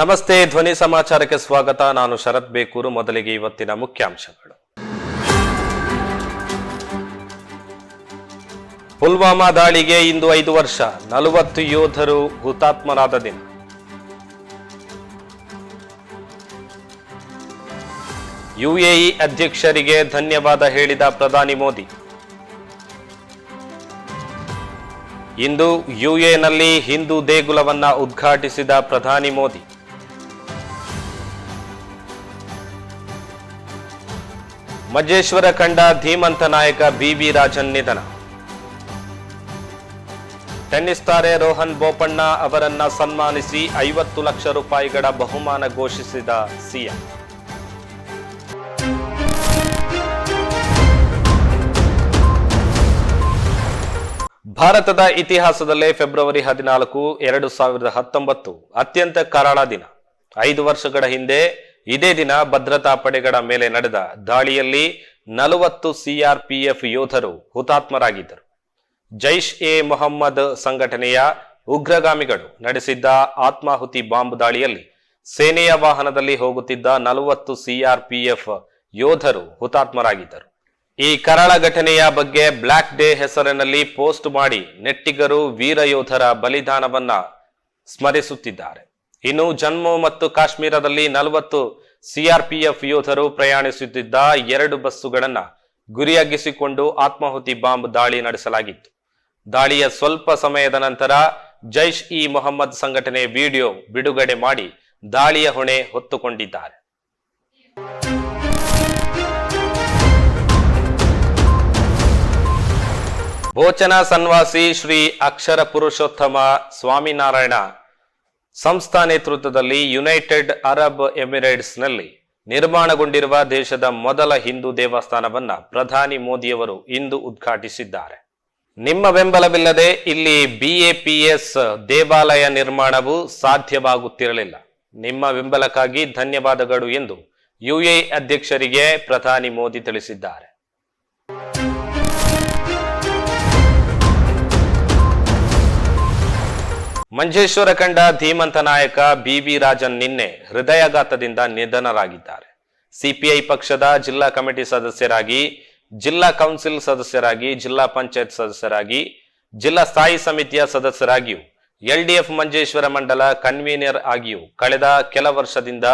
ನಮಸ್ತೆ, ಧ್ವನಿ ಸಮಾಚಾರಕ್ಕೆ ಸ್ವಾಗತ. ನಾನು ಶರತ್ ಬೇಕೂರು. ಮೊದಲಿಗೆ ಇವತ್ತಿನ ಮುಖ್ಯಾಂಶಗಳು. ಪುಲ್ವಾಮಾ ದಾಳಿಗೆ ಇಂದು ಐದು ವರ್ಷ. ನಲವತ್ತು ಯೋಧರು ಹುತಾತ್ಮರಾದ ದಿನ. ಯುಎಇ ಅಧ್ಯಕ್ಷರಿಗೆ ಧನ್ಯವಾದ ಹೇಳಿದ ಪ್ರಧಾನಿ ಮೋದಿ. ಇಂದು ಯುಎನಲ್ಲಿ ಹಿಂದೂ ದೇಗುಲವನ್ನ ಉದ್ಘಾಟಿಸಿದ ಪ್ರಧಾನಿ ಮೋದಿ. ಮಜೇಶ್ವರ ಕಂಡ ಧೀಮಂತ ನಾಯಕ ಬಿಬಿ ರಾಜನ್ ನಿಧನ. ಟೆನ್ನಿಸ್ ತಾರೆ ರೋಹನ್ ಬೋಪಣ್ಣ ಅವರನ್ನ ಸನ್ಮಾನಿಸಿ ಐವತ್ತು ಲಕ್ಷ ರೂಪಾಯಿಗಳ ಬಹುಮಾನ ಘೋಷಿಸಿದ ಸಿಎಂ ಭಾರತದ ಇತಿಹಾಸದಲ್ಲೇ ಫೆಬ್ರವರಿ ಹದಿನಾಲ್ಕು, ಎರಡು ಸಾವಿರದ ಹತ್ತೊಂಬತ್ತು, ಅತ್ಯಂತ ಕರಾಳ ದಿನ. ಐದು ವರ್ಷಗಳ ಹಿಂದೆ ಇದೇ ದಿನ ಭದ್ರತಾ ಪಡೆಗಳ ಮೇಲೆ ನಡೆದ ದಾಳಿಯಲ್ಲಿ ನಲವತ್ತು ಸಿಆರ್ಪಿಎಫ್ ಯೋಧರು ಹುತಾತ್ಮರಾಗಿದ್ದರು. ಜೈಷ್ ಎ ಮೊಹಮ್ಮದ್ ಸಂಘಟನೆಯ ಉಗ್ರಗಾಮಿಗಳು ನಡೆಸಿದ್ದ ಆತ್ಮಾಹುತಿ ಬಾಂಬ್ ದಾಳಿಯಲ್ಲಿ ಸೇನೆಯ ವಾಹನದಲ್ಲಿ ಹೋಗುತ್ತಿದ್ದ ನಲವತ್ತು ಸಿಆರ್ಪಿಎಫ್ ಯೋಧರು ಹುತಾತ್ಮರಾಗಿದ್ದರು. ಈ ಕರಾಳ ಘಟನೆಯ ಬಗ್ಗೆ ಬ್ಲಾಕ್ ಡೇ ಹೆಸರಿನಲ್ಲಿ ಪೋಸ್ಟ್ ಮಾಡಿ ನೆಟ್ಟಿಗರು ವೀರ ಯೋಧರ ಬಲಿದಾನವನ್ನ ಸ್ಮರಿಸುತ್ತಿದ್ದಾರೆ. ಇನ್ನು ಜಮ್ಮು ಮತ್ತು ಕಾಶ್ಮೀರದಲ್ಲಿ ನಲವತ್ತು ಸಿಆರ್ಪಿಎಫ್ ಯೋಧರು ಪ್ರಯಾಣಿಸುತ್ತಿದ್ದ ಎರಡು ಬಸ್ಸುಗಳನ್ನು ಗುರಿಯಾಗಿಸಿಕೊಂಡು ಆತ್ಮಾಹುತಿ ಬಾಂಬ್ ದಾಳಿ ನಡೆಸಲಾಗಿತ್ತು. ದಾಳಿಯ ಸ್ವಲ್ಪ ಸಮಯದ ನಂತರ ಜೈಷ್ ಇ ಮೊಹಮ್ಮದ್ ಸಂಘಟನೆ ವಿಡಿಯೋ ಬಿಡುಗಡೆ ಮಾಡಿ ದಾಳಿಯ ಹೊಣೆ ಹೊತ್ತುಕೊಂಡಿದ್ದಾರೆ. ಭೋಚನ ಸನ್ವಾಸಿ ಶ್ರೀ ಅಕ್ಷರ ಪುರುಷೋತ್ತಮ ಸ್ವಾಮಿನಾರಾಯಣ ಸಂಸ್ಥಾ ನೇತೃತ್ವದಲ್ಲಿ ಯುನೈಟೆಡ್ ಅರಬ್ ಎಮಿರೇಟ್ಸ್ನಲ್ಲಿ ನಿರ್ಮಾಣಗೊಂಡಿರುವ ದೇಶದ ಮೊದಲ ಹಿಂದೂ ದೇವಸ್ಥಾನವನ್ನು ಪ್ರಧಾನಿ ಮೋದಿಯವರು ಇಂದು ಉದ್ಘಾಟಿಸಿದ್ದಾರೆ. ನಿಮ್ಮ ಬೆಂಬಲವಿಲ್ಲದೆ ಇಲ್ಲಿ ಬಿಎಪಿಎಸ್ ದೇವಾಲಯ ನಿರ್ಮಾಣವು ಸಾಧ್ಯವಾಗುತ್ತಿರಲಿಲ್ಲ. ನಿಮ್ಮ ಬೆಂಬಲಕ್ಕಾಗಿ ಧನ್ಯವಾದಗಳು ಎಂದು ಯುಎ ಅಧ್ಯಕ್ಷರಿಗೆ ಪ್ರಧಾನಿ ಮೋದಿ ತಿಳಿಸಿದ್ದಾರೆ. ಮಂಜೇಶ್ವರ ಕಂಡ ಧೀಮಂತ ನಾಯಕ ಬಿಬಿ ರಾಜನ್ ನಿನ್ನೆ ಹೃದಯಾಘಾತದಿಂದ ನಿಧನರಾಗಿದ್ದಾರೆ. ಸಿಪಿಐ ಪಕ್ಷದ ಜಿಲ್ಲಾ ಕಮಿಟಿ ಸದಸ್ಯರಾಗಿ, ಜಿಲ್ಲಾ ಕೌನ್ಸಿಲ್ ಸದಸ್ಯರಾಗಿ, ಜಿಲ್ಲಾ ಪಂಚಾಯತ್ ಸದಸ್ಯರಾಗಿ, ಜಿಲ್ಲಾ ಸ್ಥಾಯಿ ಸಮಿತಿಯ ಸದಸ್ಯರಾಗಿಯೂ, ಎಲ್ಡಿಎಫ್ ಮಂಜೇಶ್ವರ ಮಂಡಲ ಕನ್ವೀನರ್ ಆಗಿಯೂ ಕಳೆದ ಕೆಲ ವರ್ಷದಿಂದ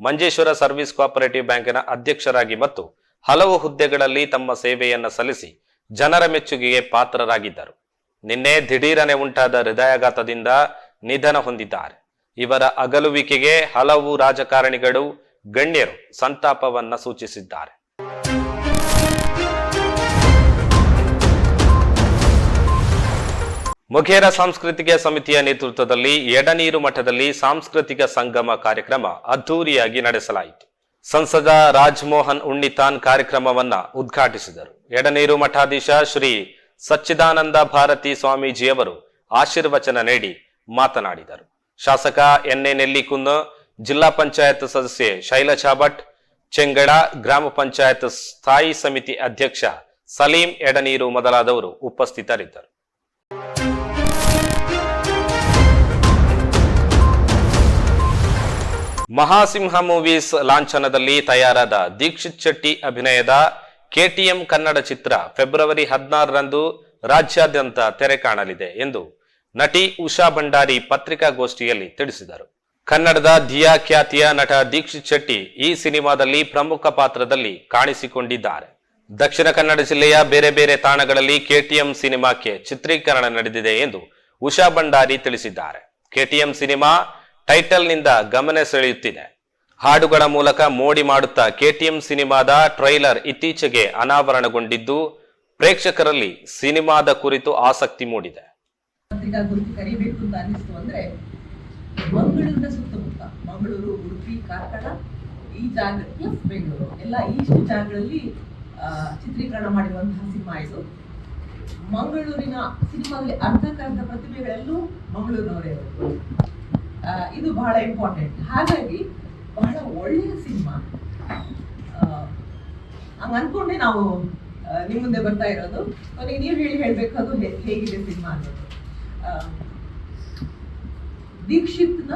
ಮಂಜೇಶ್ವರ ಸರ್ವಿಸ್ ಕೋಆಪರೇಟಿವ್ ಬ್ಯಾಂಕಿನ ಅಧ್ಯಕ್ಷರಾಗಿ ಮತ್ತು ಹಲವು ಹುದ್ದೆಗಳಲ್ಲಿ ತಮ್ಮ ಸೇವೆಯನ್ನು ಸಲ್ಲಿಸಿ ಜನರ ಮೆಚ್ಚುಗೆಗೆ ಪಾತ್ರರಾಗಿದ್ದರು. ನಿನ್ನೆ ದಿಢೀರನೆ ಉಂಟಾದ ಹೃದಯಾಘಾತದಿಂದ ನಿಧನ ಹೊಂದಿದ್ದಾರೆ. ಇವರ ಅಗಲುವಿಕೆಗೆ ಹಲವು ರಾಜಕಾರಣಿಗಳು, ಗಣ್ಯರು ಸಂತಾಪವನ್ನ ಸೂಚಿಸಿದ್ದಾರೆ. ಮುಖೇರ ಸಾಂಸ್ಕೃತಿಕ ಸಮಿತಿಯ ನೇತೃತ್ವದಲ್ಲಿ ಎಡನೀರು ಮಠದಲ್ಲಿ ಸಾಂಸ್ಕೃತಿಕ ಸಂಗಮ ಕಾರ್ಯಕ್ರಮ ಅದ್ದೂರಿಯಾಗಿ ನಡೆಸಲಾಯಿತು. ಸಂಸದ ರಾಜ್ಮೋಹನ್ ಉಣ್ಣಿತಾನ್ ಕಾರ್ಯಕ್ರಮವನ್ನ ಉದ್ಘಾಟಿಸಿದರು. ಎಡನೀರು ಮಠಾಧೀಶ ಶ್ರೀ ಸಚ್ಚಿದಾನಂದ ಭಾರತಿ ಸ್ವಾಮೀಜಿಯವರು ಆಶೀರ್ವಚನ ನೀಡಿ ಮಾತನಾಡಿದರು. ಶಾಸಕ ಎನ್ ಎ ಜಿಲ್ಲಾ ಪಂಚಾಯತ್ ಸದಸ್ಯೆ ಶೈಲಜಾ ಭಟ್, ಚೆಂಗಡ ಗ್ರಾಮ ಪಂಚಾಯತ್ ಸ್ಥಾಯಿ ಸಮಿತಿ ಅಧ್ಯಕ್ಷ ಸಲೀಂ ಎಡನೀರು ಮೊದಲಾದವರು ಉಪಸ್ಥಿತರಿದ್ದರು. ಮಹಾಸಿಂಹ ಮೂವೀಸ್ ಲಾಂಛನದಲ್ಲಿ ತಯಾರಾದ ದೀಕ್ಷಿತ್ ಶೆಟ್ಟಿ ಅಭಿನಯದ ಕೆಟಿಎಂ ಕನ್ನಡ ಚಿತ್ರ ಫೆಬ್ರವರಿ ಹದಿನಾರರಂದು ರಾಜ್ಯಾದ್ಯಂತ ತೆರೆ ಕಾಣಲಿದೆ ಎಂದು ನಟಿ ಉಷಾ ಭಂಡಾರಿ ಪತ್ರಿಕಾಗೋಷ್ಠಿಯಲ್ಲಿ ತಿಳಿಸಿದರು. ಕನ್ನಡದ ಧಿಯಾ ಖ್ಯಾತಿಯ ನಟ ದೀಕ್ಷಿತ್ ಶೆಟ್ಟಿ ಈ ಸಿನಿಮಾದಲ್ಲಿ ಪ್ರಮುಖ ಪಾತ್ರದಲ್ಲಿ ಕಾಣಿಸಿಕೊಂಡಿದ್ದಾರೆ. ದಕ್ಷಿಣ ಕನ್ನಡ ಜಿಲ್ಲೆಯ ಬೇರೆ ಬೇರೆ ತಾಣಗಳಲ್ಲಿ ಕೆಟಿಎಂ ಸಿನಿಮಾಕ್ಕೆ ಚಿತ್ರೀಕರಣ ನಡೆದಿದೆ ಎಂದು ಉಷಾ ಭಂಡಾರಿ ತಿಳಿಸಿದ್ದಾರೆ. ಕೆಟಿಎಂ ಸಿನಿಮಾ ಟೈಟಲ್ನಿಂದ ಗಮನ ಸೆಳೆಯುತ್ತಿದೆ. ಹಾಡುಗಳ ಮೂಲಕ ಮೋಡಿ ಮಾಡುತ್ತಾ ಕೆಟಿಎಂ ಸಿನಿಮಾದ ಟ್ರೈಲರ್ ಇತ್ತೀಚೆಗೆ ಅನಾವರಣಗೊಂಡಿದ್ದು, ಪ್ರೇಕ್ಷಕರಲ್ಲಿ ಸಿನಿಮಾದ ಕುರಿತು ಆಸಕ್ತಿ ಮೂಡಿದೆ. ಕರಿಬೇಕು ಅಂತ ಅನಿಸ್ತು ಅಂದ್ರೆ, ಮಂಗಳೂರಿನ ಸುತ್ತಮುತ್ತ, ಮಂಗಳೂರು, ಉಡುಪಿ, ಕಾರ್ಕಳ, ಈ ಜಾಗ ಪ್ಲಸ್ ಬೆಂಗಳೂರು, ಎಲ್ಲ ಇಷ್ಟು ಜಾಗಗಳಲ್ಲಿ ಚಿತ್ರೀಕರಣ ಮಾಡಿರುವಂತಹ ಸಿನಿಮಾ ಇದು. ಮಂಗಳೂರಿನ ಸಿನಿಮಾದಲ್ಲಿ ಅರ್ಧಕ್ಕರ್ಧ ಪ್ರತಿಭೆಗಳೆಲ್ಲೂ ಮಂಗಳೂರಿನವರೇ. ಇದು ಬಹಳ ಇಂಪಾರ್ಟೆಂಟ್ ಹಾಗಾಗಿ ಬಹಳ ಒಳ್ಳೆಯ ಸಿನಿಮಾ. ಹಂಗ ಅನ್ಕೊಂಡೆ ನಾವು ನಿಮ್ಮ ನಿಮ್ ಮುಂದೆ ಬರ್ತಾ ಇರೋದು. ಕೊನೆಗೆ ನೀವು ಹೇಳಿ ಹೇಳ್ಬೇಕು ಅದು ಹೇಗಿದೆ ಸಿನಿಮಾ ಅನ್ನೋದು. ದೀಕ್ಷಿತ್ನ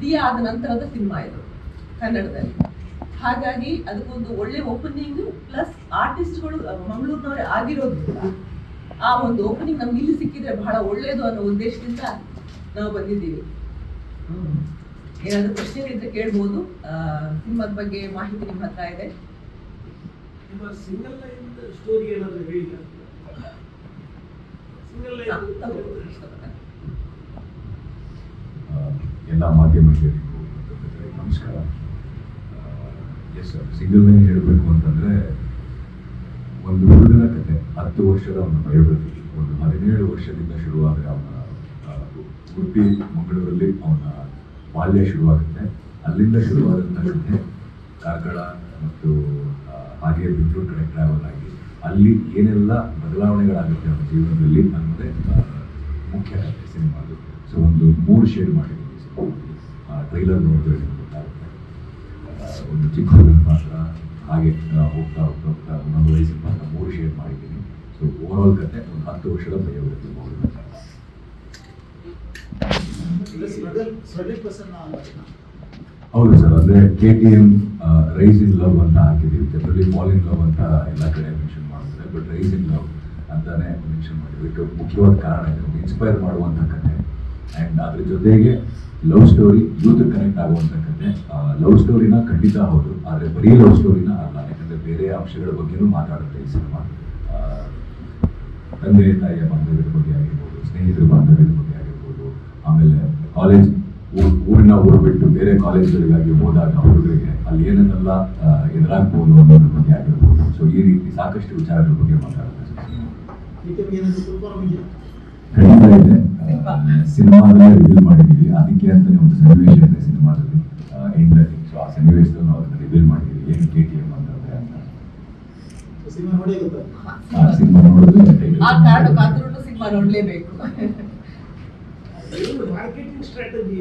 ದಿಯ ಆದ ನಂತರದ ಸಿನಿಮಾ ಇದು, ಕನ್ನಡದಲ್ಲಿ. ಹಾಗಾಗಿ ಅದಕ್ಕೊಂದು ಒಳ್ಳೆ ಓಪನಿಂಗ್ ಪ್ಲಸ್ ಆರ್ಟಿಸ್ಟ್ಗಳು ಮಂಗಳೂರಿನವರೇ ಆಗಿರೋದ್ರಿಂದ ಆ ಒಂದು ಓಪನಿಂಗ್ ನಮ್ಗೆ ಇಲ್ಲಿ ಸಿಕ್ಕಿದ್ರೆ ಬಹಳ ಒಳ್ಳೇದು ಅನ್ನೋ ಉದ್ದೇಶದಿಂದ ನಾವು ಬಂದಿದ್ದೀವಿ. ಹ್ಮ್. ಪ್ರಶ್ನೆ ಇದ್ರೆ ಕೇಳ್ಬೋದು. ಸಿನಿಮಾದ ಬಗ್ಗೆ ಮಾಹಿತಿ ನಿಮ್ಮ ಹತ್ರ ಇದೆ. ನಿಮ್ಮ ಸಿಂಗಲ್ ಲೈನ್ ಸ್ಟೋರಿ ಏನಾದರೂ ಸಿಂಗಲ್ ಲೈನ್ ಎಲ್ಲ ಮಾಧ್ಯಮಗಳಿಗೂ ನಮಸ್ಕಾರ. ಎಸ್ ಸರ್ ಸಿಂಗಲ್ ಲೈನ್ ಹೇಳಬೇಕು ಅಂತಂದರೆ ಒಂದು ಹುಡುಗನ ಕತೆ ಹತ್ತು ವರ್ಷದ ಅವನ ಬಯೋಗ್ರಫಿ ಒಂದು ಹದಿನೇಳು ವರ್ಷದಿಂದ ಶುರುವಾದ ಅವನ ಹುಟ್ಟಿ ಉಡುಪಿ ಮಂಗಳೂರಲ್ಲಿ ಅವನ ಬಾಲ್ಯ ಶುರುವಾಗುತ್ತೆ. ಅಲ್ಲಿಂದ ಶುರುವಾದಂಥ ಕಥೆ ಕಾರ್ಕಳ ಮತ್ತು ಹಾಗೆ ಬೆಂಗಳೂರು ಕಡೆ ಟ್ರಾವೆಲ್ ಆಗಿ ಅಲ್ಲಿ ಏನೆಲ್ಲ ಬದಲಾವಣೆಗಳಾಗುತ್ತೆ ಅವರ ಜೀವನದಲ್ಲಿ ಅನ್ನೋದೇ ಮುಖ್ಯ ಕಥೆ ಸಿನಿಮಾದು. ಸೊ ಒಂದು ಮೂರು ಶೇರ್ ಮಾಡಿದ್ದೀವಿ ಸಿನಿಮಾ ಟ್ರೈಲರ್ ನೋಡಿದ್ರೆ ಗೊತ್ತಾಗುತ್ತೆ. ಒಂದು ಚಿಕ್ಕ ಪಾತ್ರ ಹಾಗೆ ಹೋಗ್ತಾ ಹೋಗ್ತಾ ಹೋಗ್ತಾ, ಒಂದೊಂದು ವಯಸ್ಸಿನ ಪಾತ್ರ ಮೂರು ಶೇರ್ ಮಾಡಿದ್ದೀನಿ. ಸೊ ಓವರಾಲ್ ಕತೆ ಒಂದು ಹತ್ತು ವರ್ಷದ ಪ್ರಯೋಗ ಹೌದು ಸರ್ ಅಂದರೆ K T M rice in love ಅಂತ ಹಾಕಿದೀವಿ ಜನರಲಿ ಫಾಲ್ ಇನ್ ಲವ್ ಅಂತ ಎಲ್ಲ ಕಡೆ ಮೆನ್ಷನ್ ಮಾಡ್ತಾರೆ. ಬಟ್ ರೈಸ್ ಇನ್ ಲವ್ ಅಂತಾನೆ ಮೆನ್ಷನ್ ಮಾಡಿದ್ವಿ ಮುಖ್ಯವಾದ ಕಾರಣ ಇದೆ. ಇನ್ಸ್ಪೈರ್ ಮಾಡುವಂಥ ಕತೆ. ಆ್ಯಂಡ್ ಅದ್ರ ಜೊತೆಗೆ ಲವ್ ಸ್ಟೋರಿ ಯೂತ್ ಕನೆಕ್ಟ್ ಆಗುವಂಥ ಕತೆ. ಲವ್ ಸ್ಟೋರಿನ ಖಂಡಿತ ಹೌದು. ಆದರೆ ಬರೀ ಲವ್ ಸ್ಟೋರಿನ ಅಲ್ಲ. ಯಾಕಂದರೆ ಬೇರೆ ಅಂಶಗಳ ಬಗ್ಗೆನೂ ಮಾತಾಡುತ್ತೆ ಈ ಸಿನಿಮಾ ತಂದೆ, ತಾಯಿಯ ಬಾಂಧವ್ಯದ ಬಗ್ಗೆ ಆಗಿರ್ಬೋದು, ಸ್ನೇಹಿತರ ಬಾಂಧವ್ಯದ ಬಗ್ಗೆ ಆಗಿರ್ಬೋದು, ಆಮೇಲೆ ಕಾಲೇಜ್ ಊರಿನ ಊರು ಬಿಟ್ಟು ಬೇರೆ ಕಾಲೇಜ್ಗಳಿಗಾಗಿ ಹೋದಾಗ ಹುಡುಗರಿಗೆ ಅಲ್ಲಿ ಏನನ್ನೆಲ್ಲ ಎದುರಾಗ್ಬೋದು ಅನ್ನೋದ್ರ ಬಗ್ಗೆ ಆಗಿರ್ಬೋದು. ಸೊ ಈ ರೀತಿ ಸಾಕಷ್ಟು ವಿಚಾರಗಳ ಬಗ್ಗೆ ಮಾತಾಡುತ್ತೆ ಖಂಡಿತ ಇದೆ. ಸಿನಿಮಾದಲ್ಲೇ ರಿವೀಲ್ ಮಾಡಿದ್ದೀವಿ. ಅದಕ್ಕೆ ಅಂತಲೇ ಒಂದು ಸನ್ನಿವೇಶ ಇದೆ ಸಿನಿಮಾದಲ್ಲಿ. ಎಂಡಲ್ಲಿ ಸೊ ಆ ಸನ್ನಿವೇಶದಲ್ಲಿ ನಾವು ಅದನ್ನು ರಿವೀಲ್ ಮಾಡಿದ್ದೀವಿ. ಏನು ಕೆ ಟಿ ಎಂ ಅಂತಂದ್ರೆ ಅಂತ. ಸಿನಿಮಾ ನೋಡೋದು ಆ ಸಿನಿಮಾ ಕಾರಣಕ್ಕಾದ್ರೂ ನೋಡಲೇಬೇಕು. Market strategy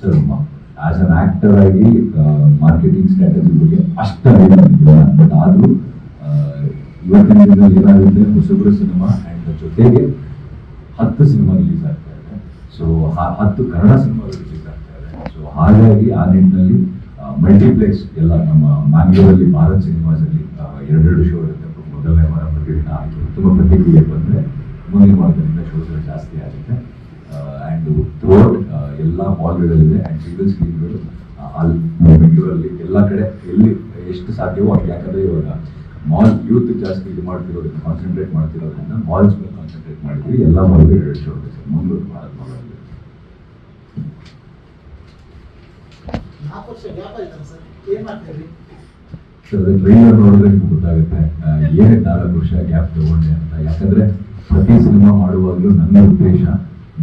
sir as an actor ಆಗಿ ಮಾರ್ಕೆಟಿಂಗ್ ಸ್ಟ್ರಾಟಜಿ ಬಗ್ಗೆ ಅಷ್ಟು ಬಟ್ ಆದರೂ ಇವತ್ತಿನ ದಿನದಲ್ಲಿ ಏನಾಗುತ್ತೆ? ಹೊಸಬರ ಸಿನಿಮಾ ಆ್ಯಂಡ್ ಜೊತೆಗೆ ಹತ್ತು ಸಿನಿಮಾ ರಿಲೀಸ್ ಆಗ್ತಾ ಇದೆ. ಸೊ ಹತ್ತು ಕನ್ನಡ ಸಿನಿಮಾ ರಿಲೀಸ್ ಆಗ್ತಾ ಇದೆ. ಸೊ ಹಾಗಾಗಿ ಆ ನಿಟ್ಟಿನಲ್ಲಿ ಮಲ್ಟಿಪ್ಲೆಕ್ಸ್ ಎಲ್ಲ ನಮ್ಮ ಮ್ಯಾಂಗ್ಳೂರಲ್ಲಿ ಭಾರತ್ ಸಿನಿಮಾಸಲ್ಲಿ ಎರಡೆರಡು ಶೋ ಇರುತ್ತೆ. ಮೊದಲನೇ ವಾರ ಪ್ರತಿದಿನ ಆಯಿತು. ತುಂಬ ಪ್ರತಿಕ್ರಿಯೆ ಬಂದರೆ ಮುಂದಿನ ವಾರದಿಂದ ಶೋಗಳು ಜಾಸ್ತಿ ಆಗುತ್ತೆ ಆ್ಯಂಡ್ ಥ್ರೂಔಟ್ ಎಲ್ಲ ಆ್ಯಂಡ್ ಸಿಂಗಲ್ ಸ್ಕ್ರೀನ್ಗಳು ಅಲ್ಲಿ ಬೆಂಗಳೂರಲ್ಲಿ ಎಲ್ಲ ಕಡೆ ಎಲ್ಲಿ ಎಷ್ಟು ಸಾಧ್ಯವೋ ಅಷ್ಟು ಯಾಕಂದರೆ ಇವಾಗ ಮಾಲ್ ಯೂತ್ ಜಾಸ್ತಿ ಇದು ಮಾಡ್ತಿರೋದ್ರಿಂದ ಕಾನ್ಸಂಟ್ರೇಟ್ ಮಾಡ್ತಿರೋದ್ರಿಂದ ಮಾಲ್ಸ್ ಮೇಲೆ ಕಾನ್ಸಂಟ್ರೇಟ್ ಮಾಡಿದ್ವಿ ಎಲ್ಲ ಮಾಲ್ಗಳು ಎರಡು ಶೋ ಇದೆ ಸರ್ ಮಂಗಳೂರು ಭಾರತ್ ಮಾಲಲ್ಲಿ ಸರ್? ಟ್ರೈಲರ್ ನೋಡಿದ್ರೆ ನಿಮ್ಗೆ ಗೊತ್ತಾಗುತ್ತೆ ಏನೇ ಏನಕ್ಕೆ ನಾಲ್ಕು ವರ್ಷ ಗ್ಯಾಪ್ ತಗೊಂಡೆ ಅಂತ. ಯಾಕಂದ್ರೆ ಪ್ರತಿ ಸಿನಿಮಾ ಮಾಡುವಾಗಲೂ ನನ್ನ ಉದ್ದೇಶ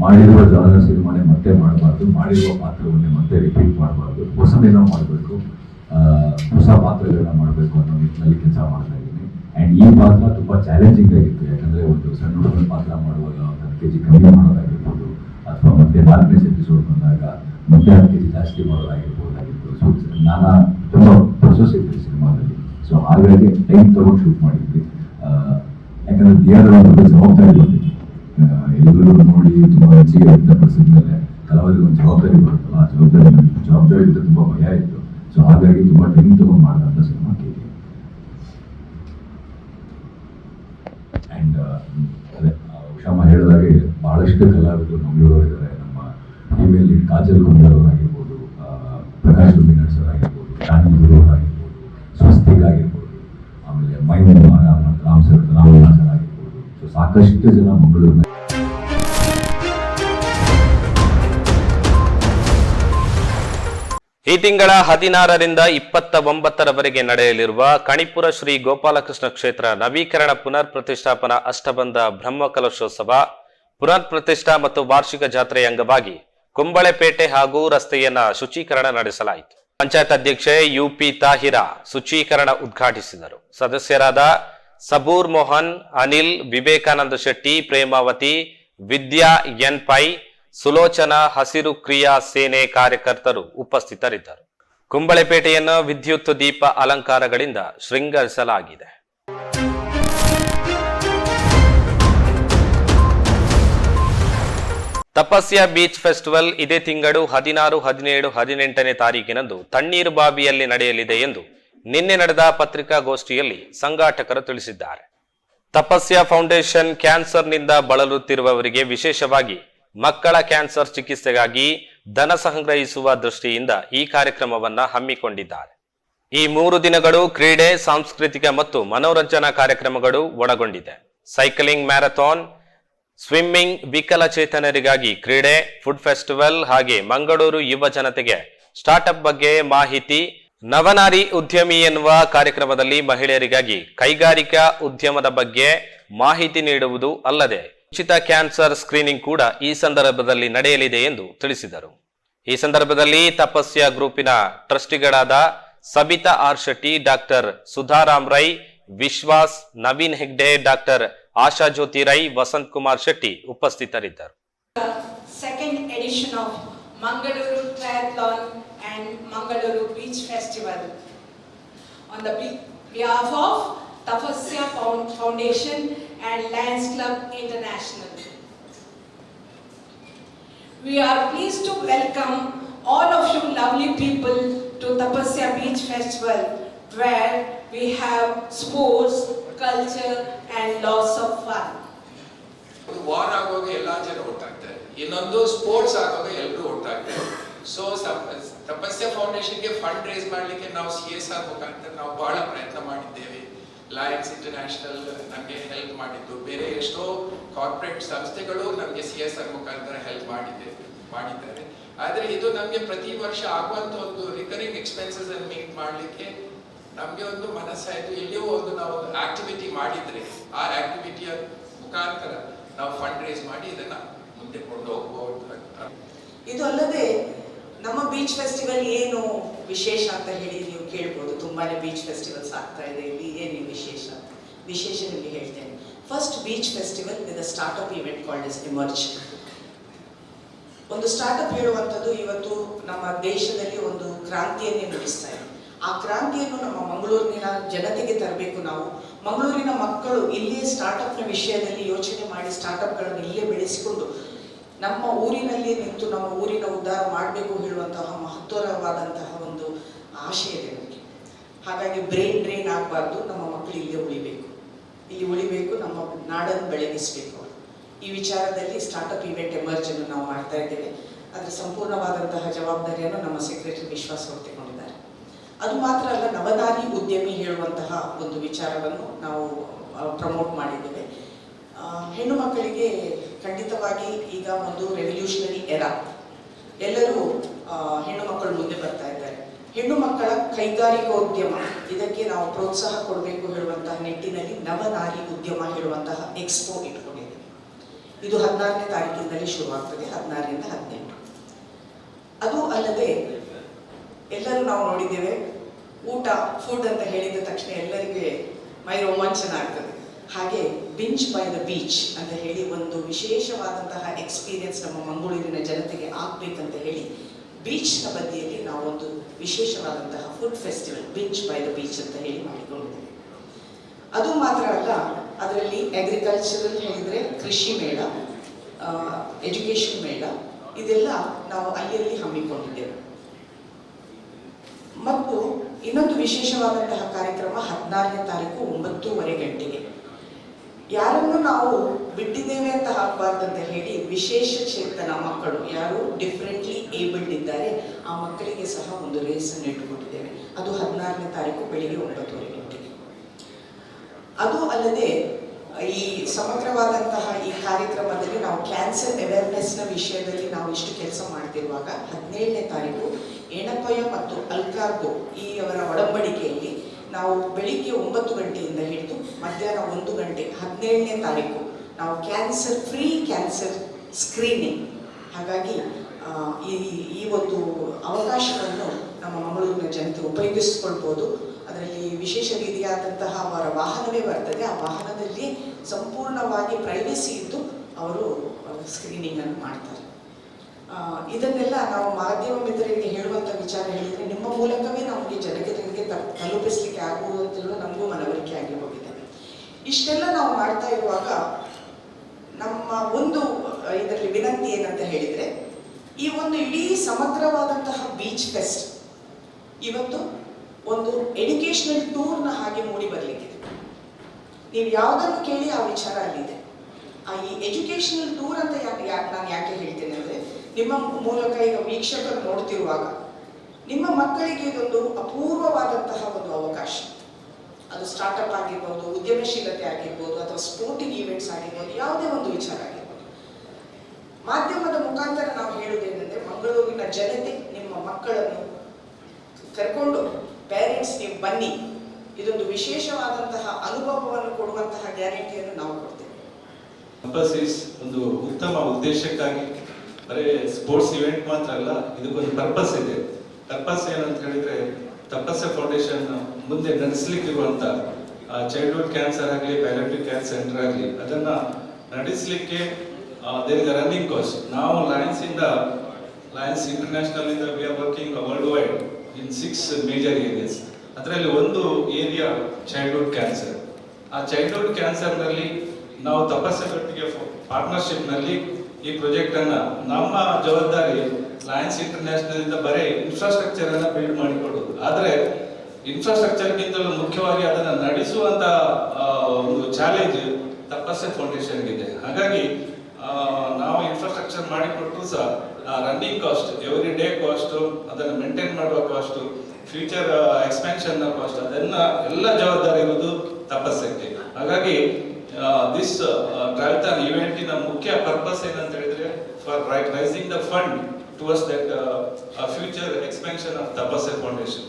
ಮಾಡಿರುವ ಜಾನ ಸಿನಿಮಾನೇ ಮತ್ತೆ ಮಾಡಬಾರ್ದು, ಮಾಡಿರುವ ಪಾತ್ರವನ್ನೇ ಮತ್ತೆ ರಿಪೀಟ್ ಮಾಡಬಾರ್ದು. ಹೊಸದೇನೋ ಮಾಡಬೇಕು ಹೊಸ ಪಾತ್ರಗಳನ್ನ ಮಾಡಬೇಕು ಅನ್ನೋ ನಿಟ್ಟಿನಲ್ಲಿ ಕೆಲಸ ಮಾಡ್ತಾ ಇದ್ದೀನಿ. ಆ್ಯಂಡ್ ಈ ಪಾತ್ರ ತುಂಬ ಚಾಲೆಂಜಿಂಗ್ ಆಗಿತ್ತು. ಯಾಕಂದರೆ ಒಂದು ಸಣ್ಣ ಹುಡುಗನ ಪಾತ್ರ ಮಾಡುವಾಗ ಒಂದು ಹತ್ತು ಕೆ ಜಿ ಕಮ್ಮಿ ಮಾಡೋದಾಗಿರ್ಬೋದು, ಅಥವಾ ಮತ್ತೆ ನಾಲ್ಕನೇ ಎಪಿಸೋಡ್ ಬಂದಾಗ ಮತ್ತೆ ಹತ್ತು ಕೆ ಜಿ ಜಾಸ್ತಿ ಮಾಡೋದಾಗಿರ್ಬೋದಾಗಿತ್ತು. ಸೊ ನಾನಾ ತುಂಬ ಪ್ರೊಸೆಸ್ ಇತ್ತು ಸಿನಿಮಾದಲ್ಲಿ. ಸೊ ಹಾಗಾಗಿ ಟೈಮ್ ತಗೊಂಡು ಶೂಟ್ ಮಾಡಿದ್ವಿ. ಯಾಕಂದರೆ ಒಂದು ಜವಾಬ್ದಾರಿ ಬಂದಿತ್ತು. ಎಲ್ಲರೂ ನೋಡಿ ತುಂಬ ಮೆಚ್ಚುಗೆ ವ್ಯಕ್ತಪಡಿಸಿದ ಮೇಲೆ ಕಲಾವಿದರಿಗೆ ಒಂದು ಜವಾಬ್ದಾರಿ ಬರುತ್ತಲ್ಲ? ಆ ಜವಾಬ್ದಾರಿ ಜವಾಬ್ದಾರಿ ಜೊತೆ ತುಂಬ ಭಯ ಇತ್ತು. ಸೊ ಹಾಗಾಗಿ ತುಂಬ ಟೈಮ್ ತಗೊಂಡು ಮಾಡಿದಂಥ ಸಿನಿಮಾ ಕೆ ಆ್ಯಂಡ್ ಅದೇ ಉಷಾಮ ಹೇಳಿದಾಗೆ ಬಹಳಷ್ಟು ಕಲಾವಿದರು ಮಂಗಳೂರಲ್ಲಿದ್ದಾರೆ ನಮ್ಮ ಟಿವಿಯಲ್ಲಿ ಕಾಜಲ್ ಕುಂದರ್ ಆಗಿರ್ಬೋದು ಪ್ರಕಾಶ್ ಲುಮಿನರ್ ಸರ್ ಆಗಿರ್ಬೋದು ರಾಣಿ ಗುರು ಆಗಿರ್ಬೋದು ಸ್ವಸ್ತಿಕ್ ಆಗಿರ್ಬೋದು, ಆಮೇಲೆ main Ram sir, Ramanna sir ಆಗಿರ್ಬೋದು. ಸೊ ಸಾಕಷ್ಟು ಜನ ಮಂಗಳೂರಿನ ಈ ತಿಂಗಳ ಹದಿನಾರರಿಂದ ಇಪ್ಪತ್ತ ಒಂಬತ್ತರವರೆಗೆ ನಡೆಯಲಿರುವ ಕಣಿಪುರ ಶ್ರೀ ಗೋಪಾಲಕೃಷ್ಣ ಕ್ಷೇತ್ರ ನವೀಕರಣ ಪುನರ್ ಪ್ರತಿಷ್ಠಾಪನಾ ಅಷ್ಟಬಂಧ ಬ್ರಹ್ಮ ಕಲಶೋತ್ಸವ ಪುನರ್ ಪ್ರತಿಷ್ಠಾ ಮತ್ತು ವಾರ್ಷಿಕ ಜಾತ್ರೆಯ ಅಂಗವಾಗಿ ಕುಂಬಳೆಪೇಟೆ ಹಾಗೂ ರಸ್ತೆಯನ್ನ ಶುಚೀಕರಣ ನಡೆಸಲಾಯಿತು. ಪಂಚಾಯತ್ ಅಧ್ಯಕ್ಷೆ ಯುಪಿ ತಾಹಿರಾ ಶುಚೀಕರಣ ಉದ್ಘಾಟಿಸಿದರು. ಸದಸ್ಯರಾದ ಸಬೂರ್ ಮೋಹನ್, ಅನಿಲ್ ವಿವೇಕಾನಂದ ಶೆಟ್ಟಿ, ಪ್ರೇಮಾವತಿ, ವಿದ್ಯಾ ಎನ್ ಪೈ ಸುಲೋಚನಾ ಹಸಿರು ಕ್ರಿಯಾ ಸೇನೆ ಕಾರ್ಯಕರ್ತರು ಉಪಸ್ಥಿತರಿದ್ದರು. ಕುಂಬಳೆಪೇಟೆಯನ್ನು ವಿದ್ಯುತ್ ದೀಪ ಅಲಂಕಾರಗಳಿಂದ ಶೃಂಗರಿಸಲಾಗಿದೆ. ತಪಸ್ಯ ಬೀಚ್ ಫೆಸ್ಟಿವಲ್ ಇದೇ ತಿಂಗಳು ಹದಿನಾರು, ಹದಿನೇಳು, ಹದಿನೆಂಟನೇ ತಾರೀಕಿನಂದು ತಣ್ಣೀರು ಬಾವಿಯಲ್ಲಿ ನಡೆಯಲಿದೆ ಎಂದು ನಿನ್ನೆ ನಡೆದ ಪತ್ರಿಕಾಗೋಷ್ಠಿಯಲ್ಲಿ ಸಂಘಾಟಕರು ತಿಳಿಸಿದ್ದಾರೆ. ತಪಸ್ಯ ಫೌಂಡೇಶನ್ ಕ್ಯಾನ್ಸರ್ನಿಂದ ಬಳಲುತ್ತಿರುವವರಿಗೆ ವಿಶೇಷವಾಗಿ ಮಕ್ಕಳ ಕ್ಯಾನ್ಸರ್ ಚಿಕಿತ್ಸೆಗಾಗಿ ಧನ ಸಂಗ್ರಹಿಸುವ ದೃಷ್ಟಿಯಿಂದ ಈ ಕಾರ್ಯಕ್ರಮವನ್ನು ಹಮ್ಮಿಕೊಂಡಿದ್ದಾರೆ. ಈ ಮೂರು ದಿನಗಳು ಕ್ರೀಡೆ, ಸಾಂಸ್ಕೃತಿಕ ಮತ್ತು ಮನೋರಂಜನಾ ಕಾರ್ಯಕ್ರಮಗಳು ಒಳಗೊಂಡಿದೆ. ಸೈಕ್ಲಿಂಗ್ ಮ್ಯಾರಥಾನ್, ಸ್ವಿಮ್ಮಿಂಗ್, ವಿಕಲಚೇತನರಿಗಾಗಿ ಕ್ರೀಡೆ, ಫುಡ್ ಫೆಸ್ಟಿವಲ್ ಹಾಗೆ ಮಂಗಳೂರು ಯುವ ಜನತೆಗೆ ಸ್ಟಾರ್ಟ್ಅಪ್ ಬಗ್ಗೆ ಮಾಹಿತಿ, ನವನಾರಿ ಉದ್ಯಮಿ ಎನ್ನುವ ಕಾರ್ಯಕ್ರಮದಲ್ಲಿ ಮಹಿಳೆಯರಿಗಾಗಿ ಕೈಗಾರಿಕಾ ಉದ್ಯಮದ ಬಗ್ಗೆ ಮಾಹಿತಿ ನೀಡುವುದು ಅಲ್ಲದೆ ಉಚಿತ ಕ್ಯಾನ್ಸರ್ ಸ್ಕ್ರೀನಿಂಗ್ ಕೂಡ ಈ ಸಂದರ್ಭದಲ್ಲಿ ನಡೆಯಲಿದೆ ಎಂದು ತಿಳಿಸಿದರು. ಈ ಸಂದರ್ಭದಲ್ಲಿ ತಪಸ್ಯ ಗ್ರೂಪಿನ ಟ್ರಸ್ಟಿಗಳಾದ Sabita R Shetty doctor Sudharam Rai, Vishwas, Naveen Hegde, doctor Asha Jyothi Rai, Vasanth Kumar Shetty ಉಪಸ್ಥಿತರಿದ್ದರು. Second edition of Mangaluru and Mangaluru beach festival on be- behalf of Tapasya Found- Foundation and Lions Club International. We are pleased to welcome all of you lovely people to Tapasya Beach Festival where we have sports, culture and lots of fun. ಒಂದು war ಆಗುವಾಗ ಎಲ್ಲಾ ಜನ ಒಟ್ಟಾಗ್ತಾರೆ ಇನ್ನೊಂದು sports ಆಗುವಾಗ ಎಲ್ಲರೂ ಒಟ್ಟಾಗ್ತಾರೆ so Tapasya ಫೌಂಡೇಶನ್ಗೆ ಫಂಡ್ ರೇಸ್ ಮಾಡಲಿಕ್ಕೆ ನಾವು ಸಿ ಎಸ್ ಆರ್ ಮುಖಾಂತರ ನಾವು ಬಹಳ ಪ್ರಯತ್ನ ಮಾಡಿದ್ದೇವೆ ಲಯನ್ಸ್ ಇಂಟರ್ನ್ಯಾಷನಲ್ ನಮಗೆ ಹೆಲ್ಪ್ ಮಾಡಿದ್ದು. ಬೇರೆ ಎಷ್ಟೋ ಕಾರ್ಪೊರೇಟ್ ಸಂಸ್ಥೆಗಳು ನಮಗೆ ಸಿ ಎಸ್ ಆರ್ ಮುಖಾಂತರ ಹೆಲ್ಪ್ ಮಾಡಿದೆ, ಮಾಡಿದ್ದಾರೆ. ಆದರೆ ಇದು ನಮಗೆ ಪ್ರತಿ ವರ್ಷ ಆಗುವಂತ ಒಂದು ರಿಕರಿಂಗ್ ಎಕ್ಸ್ಪೆನ್ಸಸ್ ಅನ್ನು ಮೀಟ್ ಮಾಡಲಿಕ್ಕೆ ನಮಗೆ ಒಂದು ಮನಸ್ಸಾಯಿತು. ಇಲ್ಲಿಯೂ ಒಂದು ನಾವು ಒಂದು ಆಕ್ಟಿವಿಟಿ ಮಾಡಿದರೆ, ಆ ಆಕ್ಟಿವಿಟಿಯ ಮುಖಾಂತರ ನಾವು ಫಂಡ್ ರೇಸ್ ಮಾಡಿ ಇದನ್ನು ಮುಂದೆ ಕೊಂಡು ಹೋಗಬಹುದು ಇದು ಅಲ್ಲದೆ ನಮ್ಮ ಬೀಚ್ ಫೆಸ್ಟಿವಲ್ ಏನು ವಿಶೇಷ ಅಂತ ಹೇಳಿ ನೀವು ಕೇಳ್ಬೋದು. ತುಂಬಾನೇ ಬೀಚ್ ಫೆಸ್ಟಿವಲ್ಸ್ ಆಗ್ತಾ ಇದೆ. ವಿಶೇಷ ನಿಮಗೆ ಹೇಳ್ತೇನೆ. First beach festival with startup event called is emerge ಒಂದು ಸ್ಟಾರ್ಟ್ಅಪ್ ಹೇಳುವಂಥದ್ದು ಇವತ್ತು ನಮ್ಮ ದೇಶದಲ್ಲಿ ಒಂದು ಕ್ರಾಂತಿಯನ್ನೇ ನಡೆಸ್ತಾ ಇದೆ. ಆ ಕ್ರಾಂತಿಯನ್ನು ನಮ್ಮ ಮಂಗಳೂರಿನ ಜನತೆಗೆ ತರಬೇಕು ನಾವು. ಮಂಗಳೂರಿನ ಮಕ್ಕಳು ಇಲ್ಲಿಯೇ ಸ್ಟಾರ್ಟ್ಅಪ್ನ ವಿಷಯದಲ್ಲಿ ಯೋಚನೆ ಮಾಡಿ ಸ್ಟಾರ್ಟ್ಅಪ್ಗಳನ್ನು ಇಲ್ಲೇ ಬೆಳೆಸಿಕೊಂಡು ನಮ್ಮ ಊರಿನಲ್ಲಿಯೇ ನಿಂತು ನಮ್ಮ ಊರಿನ ಉದ್ಧಾರ ಮಾಡಬೇಕು ಹೇಳುವಂತಹ ಮಹತ್ವರವಾದಂತಹ ಒಂದು ಆಶಯ ಇದೆ ಹಾಗಾಗಿ ಬ್ರೈನ್ ಡ್ರೈನ್ ಆಗಬಾರ್ದು. ನಮ್ಮ ಮಕ್ಕಳು ಇಲ್ಲೇ ಉಳಿಬೇಕು. ಇಲ್ಲಿ ಉಳಿಬೇಕು, ನಮ್ಮ ನಾಡನ್ನು ಬೆಳಗಿಸಬೇಕು. ಈ ವಿಚಾರದಲ್ಲಿ ಸ್ಟಾರ್ಟ್ಅಪ್ ಇವೆಂಟ್ ಎಮರ್ಜ್ ಅನ್ನು ನಾವು ಮಾಡ್ತಾ ಇದ್ದೇವೆ. ಅದರ ಸಂಪೂರ್ಣವಾದಂತಹ ಜವಾಬ್ದಾರಿಯನ್ನು ನಮ್ಮ ಸೆಕ್ರೆಟರಿ ವಿಶ್ವಾಸ ಅವರು ಅದು ಮಾತ್ರ ಅಲ್ಲ, ನವದಾರಿ ಉದ್ಯಮಿ ಹೇಳುವಂತಹ ಒಂದು ವಿಚಾರವನ್ನು ನಾವು ಪ್ರಮೋಟ್ ಮಾಡಿದ್ದೇವೆ. ಹೆಣ್ಣು ಮಕ್ಕಳಿಗೆ ಖಂಡಿತವಾಗಿ ಈಗ ಒಂದು ರೆವಲ್ಯೂಷನರಿ ಎರ ಎಲ್ಲರೂ ಹೆಣ್ಣು ಮಕ್ಕಳು ಮುಂದೆ ಬರ್ತಾ ಇದ್ದಾರೆ. ಹೆಣ್ಣು ಮಕ್ಕಳ ಕೈಗಾರಿಕೋದ್ಯಮ ಇದಕ್ಕೆ ನಾವು ಪ್ರೋತ್ಸಾಹ ಕೊಡಬೇಕು ಹೇಳುವಂತಹ ನಿಟ್ಟಿನಲ್ಲಿ ನವನಾರಿ ಉದ್ಯಮ ಹೇಳುವಂತಹ ಎಕ್ಸ್ಪೋ ಇಟ್ಕೊಂಡಿದ್ದೇವೆ. ಇದು ಹದಿನಾರನೇ ತಾರೀಕಿನಲ್ಲಿ ಶುರುವಾಗ್ತದೆ, ಹದಿನಾರರಿಂದ ಹದಿನೆಂಟು. ಅದು ಅಲ್ಲದೆ ಎಲ್ಲರೂ ನಾವು ನೋಡಿದ್ದೇವೆ, ಊಟ ಫುಡ್ ಅಂತ ಹೇಳಿದ ತಕ್ಷಣ ಎಲ್ಲರಿಗೆ ಮೈ ರೋಮಾಂಚನ ಆಗ್ತದೆ. ಹಾಗೆ ಬಿಂಚ್ ಬೈ ದ ಬೀಚ್ ಅಂತ ಹೇಳಿ ಒಂದು ವಿಶೇಷವಾದಂತಹ ಎಕ್ಸ್ಪೀರಿಯನ್ಸ್ ನಮ್ಮ ಮಂಗಳೂರಿನ ಜನತೆಗೆ ಆಗ್ಬೇಕಂತ ಹೇಳಿ ಬೀಚ್ನ ಬದಿಯಲ್ಲಿ ನಾವು ಒಂದು ವಿಶೇಷವಾದಂತಹ food festival beach by the beach ಅಂತ ಹೇಳಿ ಮಾಡಿಕೊಂಡಿದ್ದೇವೆ. ಅದು ಮಾತ್ರ ಅಲ್ಲ, ಅದರಲ್ಲಿ ಅಗ್ರಿಕಲ್ಚರಲ್ ಹೇಳಿದರೆ ಕೃಷಿ ಮೇಳ ಎಜುಕೇಷನ್ ಮೇಳ, ಇದೆಲ್ಲ ನಾವು ಅಲ್ಲಿಯಲ್ಲಿ ಅಲ್ಲಿ ಹಮ್ಮಿಕೊಂಡಿದ್ದೇವೆ. ಮತ್ತು ಇನ್ನೊಂದು ವಿಶೇಷವಾದಂತಹ ಕಾರ್ಯಕ್ರಮ ಹದಿನಾರನೇ ತಾರೀಕು ಒಂಬತ್ತೂವರೆ ಗಂಟೆಗೆ. ಯಾರನ್ನು ನಾವು ಬಿಟ್ಟಿದ್ದೇವೆ ಅಂತ ಹಾಕಬಾರ್ದಂತ ಹೇಳಿ ವಿಶೇಷ ಚೇತನ ಮಕ್ಕಳು ಯಾರು ಡಿಫ್ರೆಂಟ್ಲಿ ಏಬಲ್ಡ್ ಇದ್ದಾರೆ, ಆ ಮಕ್ಕಳಿಗೆ ಸಹ ಒಂದು ರೇಸನ್ನು ಇಟ್ಟುಕೊಂಡಿದ್ದೇವೆ ಅದು ಹದಿನಾರನೇ ತಾರೀಕು ಬೆಳಿಗ್ಗೆ ಒಂಬತ್ತುವರೆ ಗಂಟೆಗೆ. ಅದು ಅಲ್ಲದೆ, ಈ ಸಮಗ್ರವಾದಂತಹ ಈ ಕಾರ್ಯಕ್ರಮದಲ್ಲಿ ನಾವು ಕ್ಯಾನ್ಸರ್ ಅವೇರ್ನೆಸ್ನ ವಿಷಯದಲ್ಲಿ ನಾವು ಇಷ್ಟು ಕೆಲಸ ಮಾಡ್ತಿರುವಾಗ ಹದಿನೇಳನೇ ತಾರೀಕು ಎಣಪಯ ಮತ್ತು ಅಲ್ಕಾರ್ಗೋ ಈ ಅವರ ಒಡಂಬಡಿಕೆಯಲ್ಲಿ ನಾವು ಬೆಳಿಗ್ಗೆ ಒಂಬತ್ತು ಗಂಟೆಯಿಂದ ಹಿಡಿದು ಮಧ್ಯಾಹ್ನ ಒಂದು ಗಂಟೆ, ಹದಿನೇಳನೇ ತಾರೀಕು ನಾವು ಕ್ಯಾನ್ಸರ್ ಫ್ರೀ ಕ್ಯಾನ್ಸರ್ ಸ್ಕ್ರೀನಿಂಗ್ ಹಾಗಾಗಿ ಈ ಈ ಒಂದು ಅವಕಾಶವನ್ನು ನಮ್ಮ ಮಂಗಳೂರಿನ ಜನತೆ ಉಪಯೋಗಿಸ್ಕೊಳ್ಬೋದು. ಅದರಲ್ಲಿ ವಿಶೇಷ ರೀತಿಯಾದಂತಹ ಅವರ ವಾಹನವೇ ಬರ್ತದೆ. ಆ ವಾಹನದಲ್ಲಿ ಸಂಪೂರ್ಣವಾಗಿ ಪ್ರೈವಸಿ ಇದ್ದು ಅವರು ಸ್ಕ್ರೀನಿಂಗನ್ನು ಮಾಡ್ತಾರೆ. ಇದನ್ನೆಲ್ಲ ನಾವು ಮಾಧ್ಯಮ ಮಿತ್ರರಿಗೆ ಹೇಳುವಂಥ ವಿಚಾರ ಹೇಳಿದರೆ ನಿಮ್ಮ ಮೂಲಕವೇ ನಮಗೆ ಜನರಿಗೆ ತಲುಪಿಸಲಿಕ್ಕೆ ಅಂತೇಳಿ ನಮಗೂ ಮನವರಿಕೆ ಆಗಿ ಹೋಗಿದೆ ಇಷ್ಟೆಲ್ಲ ನಾವು ಮಾಡ್ತಾ ಇರುವಾಗ ನಮ್ಮ ಒಂದು ಇದರಲ್ಲಿ ವಿನಂತಿ ಏನಂತ ಹೇಳಿದರೆ, ಈ ಒಂದು ಇಡೀ ಸಮಗ್ರವಾದಂತಹ ಬೀಚ್ ಫೆಸ್ಟ್ ಇವತ್ತು ಒಂದು ಎಜುಕೇಷನಲ್ ಟೂರ್ನ ಹಾಗೆ ಮೂಡಿ ಬರಲಿಕ್ಕಿದೆ. ನೀವು ಯಾವುದನ್ನು ಕೇಳಿ ಆ ವಿಚಾರ ಅಲ್ಲಿದೆ. ಆ ಈ ಎಜುಕೇಷನಲ್ ಟೂರ್ ಅಂತ ಯಾಕೆ ಯಾಕೆ ನಾನು ಯಾಕೆ ಹೇಳ್ತೇನೆ ಅಂದರೆ, ನಿಮ್ಮ ಮೂಲಕ ಈಗ ವೀಕ್ಷಕರು ನೋಡ್ತಿರುವಾಗ ನಿಮ್ಮ ಮಕ್ಕಳಿಗೆ ಇದೊಂದು ಅಪೂರ್ವವಾದಂತಹ ಒಂದು ಅವಕಾಶ. ಅದು ಸ್ಟಾರ್ಟಪ್ ಆಗಿರ್ಬೋದು, ಉದ್ಯಮಶೀಲತೆ ಆಗಿರ್ಬೋದು, ಅಥವಾ ಸ್ಪೋರ್ಟಿಂಗ್ ಈವೆಂಟ್ಸ್ ಆಗಿರ್ಬೋದು, ಯಾವುದೇ ಒಂದು ವಿಚಾರ ಆಗಿರ್ಬೋದು. ಮಾಧ್ಯಮದ ಮುಖಾಂತರ ನಾವು ಹೇಳುವುದೇನೆಂದರೆ ಮಂಗಳೂರಿನ ಜನತೆ ನಿಮ್ಮ ಮಕ್ಕಳನ್ನು ಕರ್ಕೊಂಡು ಪೇರೆಂಟ್ಸ್ ನೀವು ಬನ್ನಿ. ಇದೊಂದು ವಿಶೇಷವಾದಂತಹ ಅನುಭವವನ್ನು ಕೊಡುವಂತಹ ಗ್ಯಾರಂಟಿಯನ್ನು ನಾವು ಕೊಡ್ತೇವೆ. ಒಂದು ಉತ್ತಮ ಉದ್ದೇಶಕ್ಕಾಗಿ, ಬರೀ ಸ್ಪೋರ್ಟ್ಸ್ ಇವೆಂಟ್ ಮಾತ್ರ ಅಲ್ಲ, ಇದಕ್ಕೊಂದು ಪರ್ಪಸ್ ಇದೆ. ಪರ್ಪಸ್ ಏನಂತ ಹೇಳಿದ್ರೆ, ತಪಸ್ಸೆ ಫೌಂಡೇಶನ್ ಮುಂದೆ ನಡೆಸಲಿಕ್ಕಿರುವಂತ ಚೈಲ್ಡ್ಹುಡ್ ಕ್ಯಾನ್ಸರ್ ಆಗಲಿ ಪ್ಯಾಲೆಟಿವ್ ಕ್ಯಾನ್ಸರ್ ಸೆಂಟರ್ ಆಗಲಿ, ಅದನ್ನ ನಡೆಸಲಿಕ್ಕೆ ದೇರ್ ಇಸ್ ರನ್ನಿಂಗ್ ಕಾಸ್ಟ್ ನಾವು ಲಯನ್ಸ್ ಇಂದ ಲಯನ್ಸ್ ಇಂಟರ್ನ್ಯಾಷನಲ್ ಇಂದ we are working world wide in six major areas ಅದರಲ್ಲಿ ಒಂದು ಏರಿಯಾ ಚೈಲ್ಡ್ಹುಡ್ ಕ್ಯಾನ್ಸರ್ ಆ ಚೈಲ್ಡ್ಹುಡ್ ಕ್ಯಾನ್ಸರ್ನಲ್ಲಿ ನಾವು ತಪಸ್ಸೆಗಟ್ಟಿಗೆ ಪಾರ್ಟ್ನರ್ಶಿಪ್ನಲ್ಲಿ ಈ ಪ್ರಾಜೆಕ್ಟ್ ಅನ್ನ ನಮ್ಮ ಜವಾಬ್ದಾರಿ ಲಯನ್ಸ್ ಇಂಟರ್ನ್ಯಾಷನಲ್ ಇಂದ ಬರೀ ಇನ್ಫ್ರಾಸ್ಟ್ರಕ್ಚರ್ ಅನ್ನ ಬಿಲ್ಡ್ ಮಾಡಿಕೊಡೋದು. ಆದ್ರೆ ಇನ್ಫ್ರಾಸ್ಟ್ರಕ್ಚರ್ ಗಿಂತಲೂ ಮುಖ್ಯವಾಗಿ ಅದನ್ನು ನಡೆಸುವಂತ ಒಂದು ಚಾಲೆಂಜ್ ತಪಸ್ಸೆ ಫೌಂಡೇಶನ್ ಇದೆ ಹಾಗಾಗಿ ನಾವು ಇನ್ಫ್ರಾಸ್ಟ್ರಕ್ಚರ್ ಮಾಡಿಕೊಟ್ಟು ಸಹ running cost every day cost ಅದನ್ನು ಮೇಂಟೈನ್ ಮಾಡುವ ಕಾಸ್ಟ್ ಫ್ಯೂಚರ್ ಎಕ್ಸ್ಪೆನ್ಷನ್ ಕಾಸ್ಟ್ ಅದನ್ನ ಎಲ್ಲ ಜವಾಬ್ದಾರಿ ಇರುವುದು ತಪಸ್ಸಕ್ಕೆ ಹಾಗಾಗಿ ದಿಸ್ ಟ್ರಾವೆಲ್ತಾನ್ ಇವೆಂಟಿನ ಮುಖ್ಯ ಪರ್ಪಸ್ ಏನಂತ ಹೇಳಿದ್ರೆ for right raising the fund towards uh, future expansion of Tapasya Foundation.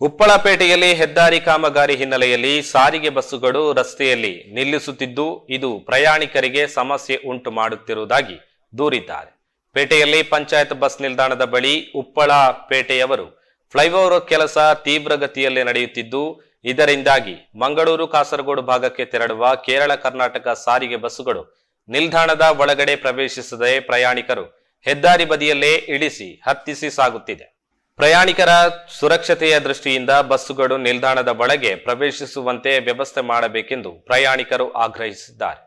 ಉಪ್ಪಳಪೇಟೆಯಲ್ಲಿ ಹೆದ್ದಾರಿ ಕಾಮಗಾರಿ ಹಿನ್ನೆಲೆಯಲ್ಲಿ ಸಾರಿಗೆ ಬಸ್ಸುಗಳು ರಸ್ತೆಯಲ್ಲಿ ನಿಲ್ಲಿಸುತ್ತಿದ್ದು ಇದು ಪ್ರಯಾಣಿಕರಿಗೆ ಸಮಸ್ಯೆ ಉಂಟು ಮಾಡುತ್ತಿರುವುದಾಗಿ ದೂರಿದ್ದಾರೆ ಪೇಟೆಯಲ್ಲಿ ಪಂಚಾಯತ್ ಬಸ್ ನಿಲ್ದಾಣದ ಬಳಿ ಉಪ್ಪಳ ಪೇಟೆಯವರು ಫ್ಲೈಓವರ್ ಕೆಲಸ ತೀವ್ರಗತಿಯಲ್ಲಿ ನಡೆಯುತ್ತಿದ್ದು ಇದರಿಂದಾಗಿ ಮಂಗಳೂರು ಕಾಸರಗೋಡು ಭಾಗಕ್ಕೆ ತೆರಳುವ ಕೇರಳ ಕರ್ನಾಟಕ ಸಾರಿಗೆ ಬಸ್ಸುಗಳು ನಿಲ್ದಾಣದ ಒಳಗಡೆ ಪ್ರವೇಶಿಸದೆ ಪ್ರಯಾಣಿಕರು ಹೆದ್ದಾರಿ ಬದಿಯಲ್ಲೇ ಇಳಿಸಿ ಹತ್ತಿಸಿ ಸಾಗುತ್ತಿದೆ. ಪ್ರಯಾಣಿಕರ ಸುರಕ್ಷತೆಯ ದೃಷ್ಟಿಯಿಂದ ಬಸ್ಸುಗಳು ನಿಲ್ದಾಣದ ಒಳಗೆ ಪ್ರವೇಶಿಸುವಂತೆ ವ್ಯವಸ್ಥೆ ಮಾಡಬೇಕೆಂದು ಪ್ರಯಾಣಿಕರು ಆಗ್ರಹಿಸಿದ್ದಾರೆ.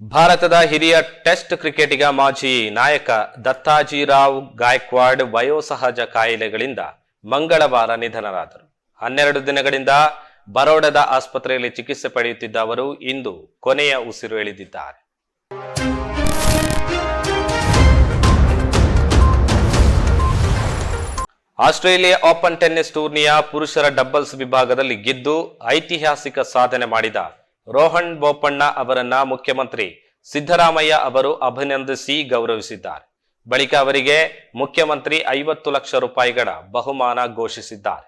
ಭಾರತದ ಹಿರಿಯ ಟೆಸ್ಟ್ ಕ್ರಿಕೆಟಿಗ ಮಾಜಿ ನಾಯಕ ದತ್ತಾಜಿರಾವ್ ಗಾಯಕ್ವಾಡ್ ವಯೋಸಹಜ ಕಾಯಿಲೆಗಳಿಂದ ಮಂಗಳವಾರ ನಿಧನರಾದರು. ಹನ್ನೆರಡು ದಿನಗಳಿಂದ ಬರೋಡದ ಆಸ್ಪತ್ರೆಯಲ್ಲಿ ಚಿಕಿತ್ಸೆ ಪಡೆಯುತ್ತಿದ್ದ ಅವರು ಇಂದು ಕೊನೆಯ ಉಸಿರು ಎಳೆದಿದ್ದಾರೆ. ಆಸ್ಟ್ರೇಲಿಯಾ ಓಪನ್ ಟೆನ್ನಿಸ್ ಟೂರ್ನಿಯ ಪುರುಷರ ಡಬಲ್ಸ್ ವಿಭಾಗದಲ್ಲಿ ಗೆದ್ದು ಐತಿಹಾಸಿಕ ಸಾಧನೆ ಮಾಡಿದ ರೋಹನ್ ಬೋಪಣ್ಣ ಅವರನ್ನ ಮುಖ್ಯಮಂತ್ರಿ ಸಿದ್ದರಾಮಯ್ಯ ಅವರು ಅಭಿನಂದಿಸಿ ಗೌರವಿಸಿದ್ದಾರೆ. ಬಳಿಕ ಅವರಿಗೆ ಮುಖ್ಯಮಂತ್ರಿ ಐವತ್ತು ಲಕ್ಷ ರೂಪಾಯಿಗಳ ಬಹುಮಾನ ಘೋಷಿಸಿದ್ದಾರೆ.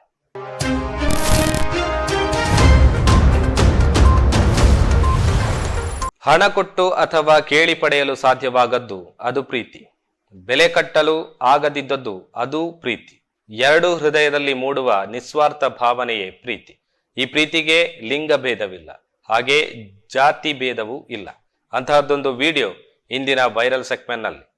ಹಣ ಕೊಟ್ಟು ಅಥವಾ ಕೇಳಿ ಪಡೆಯಲು ಸಾಧ್ಯವಾಗದ್ದು ಅದು ಪ್ರೀತಿ. ಬೆಲೆ ಕಟ್ಟಲು ಆಗದಿದ್ದದ್ದು ಅದು ಪ್ರೀತಿ. ಎರಡು ಹೃದಯದಲ್ಲಿ ಮೂಡುವ ನಿಸ್ವಾರ್ಥ ಭಾವನೆಯೇ ಪ್ರೀತಿ. ಈ ಪ್ರೀತಿಗೆ ಲಿಂಗ ಭೇದವಿಲ್ಲ ಹಾಗೆ ಜಾತಿ ಭೇದವೂ ಇಲ್ಲ. ಅಂತಹದ್ದೊಂದು ವಿಡಿಯೋ ಇಂದಿನ ವೈರಲ್ ಸೆಗ್ಮೆಂಟ್ನಲ್ಲಿ